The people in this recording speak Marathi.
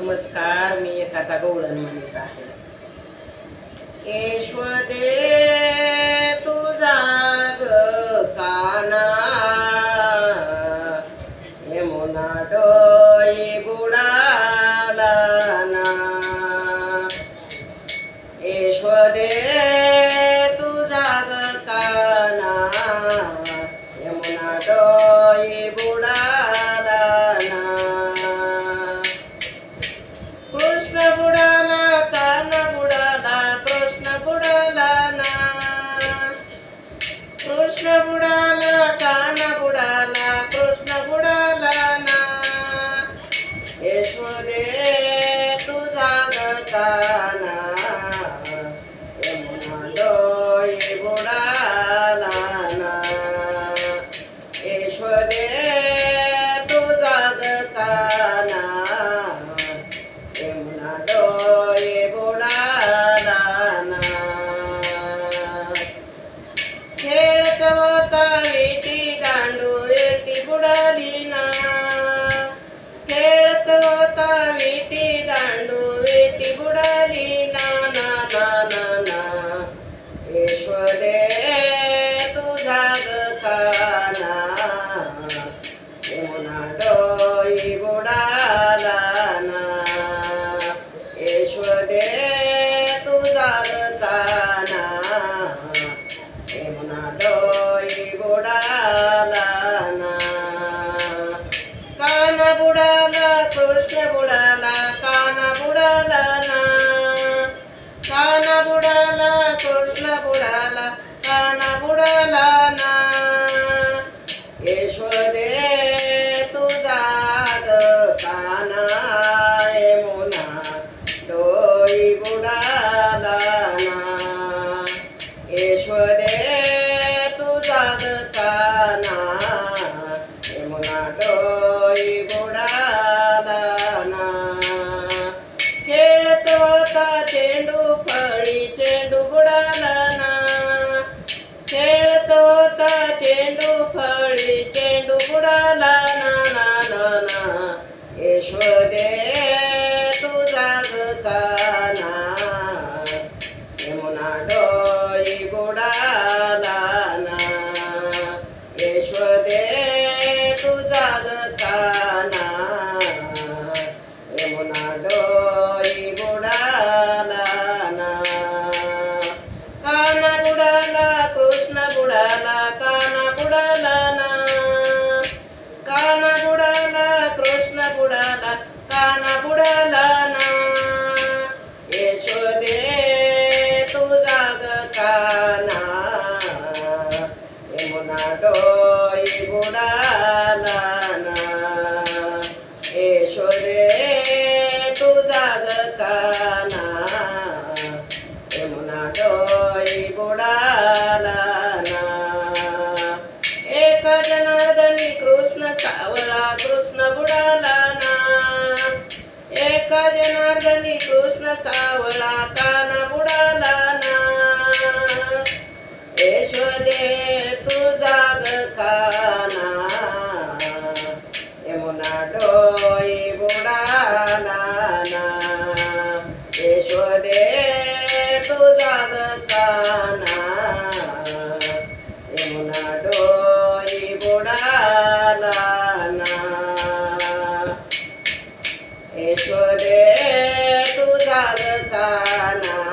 नमस्कार मी एखादा गवळण म्हणत आहे. कृष्ण बुडाला कान बुडाला कृष्ण बुडाला ना. कृष्ण बुडाला कान बुडाला कृष्ण बुडाला ना. ऐश्वरे तुझा ग काना यमुना डोई बुडाला ना. ईश्वरे विटी वेटी बुडाली. नाना नाना ना ना ना. ईश्वरे तुझा ग काना यमुना डोई बुडाला ना. ईश्वरे तुझा ग काना यमुना डोई बुडाला ना. कान बुडाला कृष्ण बुडाला. काना बुडाला ना काना बुडाला कृष्ण बुडाला काना बुडाला ना ईश्वरे तुझा ग काना यमुना डोई बुडाला ना ईश्वरे तुझा ग काना यमुना डोई बुडा चेंडू फळी चेंडू बुडाला ना ना ना ना. ईश्वरे तू ग का? बुडाला काना बुडाला ना यशोदे तुझा जाग काना. यमुना डोई बुडाला ना यशोदे तुझा काना. जनार्दनी कृष्ण सावला काना बुडाला ना. यशोदे तुझा ग काना यमुना डोई बुडाला ना. यशोदे तुझा ग काना ईश्वरे तुझा गाना